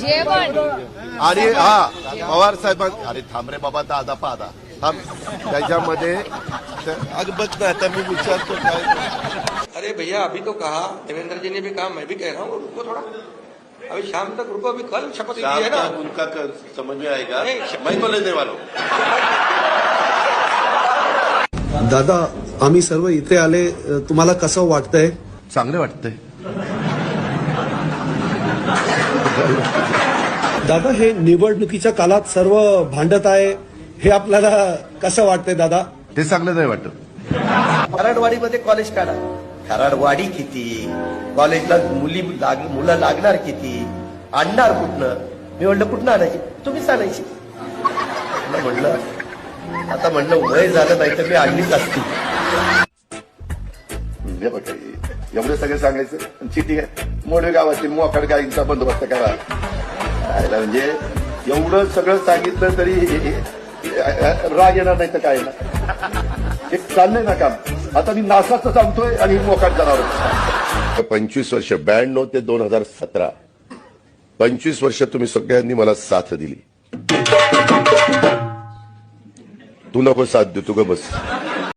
जेवण. आणि हा पवार साहेबां अरे थांब रे बाबा दादा पादा थांब. त्याच्यामध्ये बघ ना आता मी विचारतो काय. अरे भैया अभी तो कहा. देवेंद्र जी ने भी कहा मैं भी कह रहा हूँ रुको थोड़ा. अभी शाम तक रुको अभी कल शपथ ली है ना? शाम उनका कर- समझ में आएगा। मैं तो लेने वाला हूं. दादा आम्ही सर्व इथे आले तुम्हाला कसं वाटतंय? चांगलं वाटतंय. दादा हे निवडणुकीच्या काळात सर्व भांडत आहे. हे आपल्याला कसं वाटतंय दादा? ते चांगलं नाही वाटत. खराडवाडीमध्ये कॉलेज काढा. खराडवाडी किती? कॉलेजला मुली लाग मुलं लागणार किती? आणणार कुठनं? मी म्हणलं कुठनं आणायची? तुम्हीच आणायची. म्हणलं आता म्हणलं वय झालं नाही तर मी आणलीच असती. एवढं सगळं सांगायचं. आणि चिठी आहे मोठे गावातील मोकाड गायींचा बंदोबस्त करा. म्हणजे एवढं सगळं सांगितलं तरी राग येणार नाही तर काय हे चाललंय ना काम. आता मी नासाचं सांगतोय आणि मोकाट जाणार पंचवीस वर्ष ब्याण्णव ते दोन हजार सतरा. पंचवीस वर्ष तुम्ही सगळ्यांनी मला साथ दिली. तू नको साथ देऊ तू ग बस.